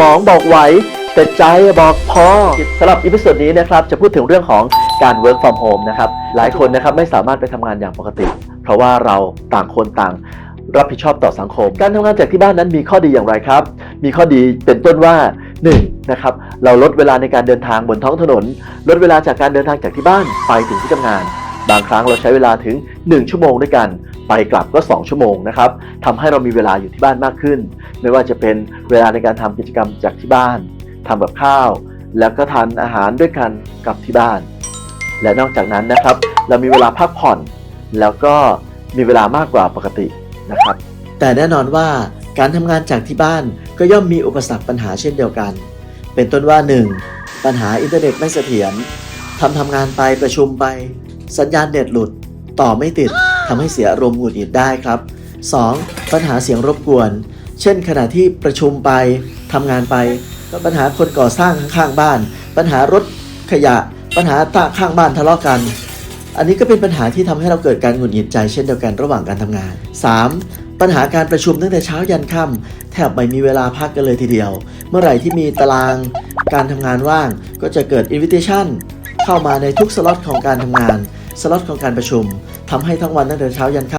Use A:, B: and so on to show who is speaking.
A: มองบอกไหว แต่ใจบอกพอสำหรับอีพิโซดนี้นะครับจะพูดถึงเรื่องของการ work from home นะครับหลายคนนะครับไม่สามารถไปทำงานอย่างปกติ เพราะว่าเราต่างคนต่างรับผิดชอบต่อสังคม การทำงานจากที่บ้านนั้นมีข้อดีอย่างไรครับ มีข้อดีเป็นต้นว่า 1 นะครับ เราลดเวลาในการเดินทางบนท้องถนน ลดเวลาจากการเดินทางจากที่บ้านไปถึงที่ทำงาน บางครั้งเราใช้เวลาถึง 1 ชั่วโมงด้วยกัน ไปกลับก็ 2 ชั่วโมงนะครับทำให้เรามีเวลาอยู่ที่บ้านมากขึ้น ไม่ว่าจะเป็นเวลาในการทำกิจกรรมจากที่บ้านทำกับข้าว แล้วก็ทานอาหารด้วยกันกับที่บ้าน และนอกจากนั้นนะครับ เรามีเวลาพักผ่อน แล้วก็มีเวลามากกว่าปกตินะครับ แต่แน่นอนว่าการทำงานจากที่บ้านก็ย่อมมีอุปสรรคปัญหาเช่นเดียวกัน เป็นต้นว่า 1. ปัญหาอินเทอร์เน็ตไม่เสถียรทำทำงานไปประชุมไป สัญญาณเน็ตหลุด ต่อไม่ติดทำให้เสียอารมณ์หงุดหงิดได้ครับ 2. ปัญหาเสียงรบกวน เช่น ขณะที่ประชุมไปทำงานไปก็ปัญหาคนก่อสร้างข้างๆบ้าน ปัญหารถขยะ ปัญหาตาข้างบ้านทะเลาะกัน อันนี้ก็เป็นปัญหาที่ทำให้เราเกิดการหงุดหงิดใจเช่นเดียวกันระหว่างการทำงาน 3. ปัญหาการประชุมตั้งแต่เช้ายันค่ำแทบไม่มีเวลาพักกันเลยทีเดียว เมื่อไหร่ที่มีตารางการทำงานว่าง ก็จะเกิด invitation เข้ามาในทุกสล็อตของการทำงาน สล็อตของการประชุมทำให้ทั้งวันตั้งแต่เช้ายันค่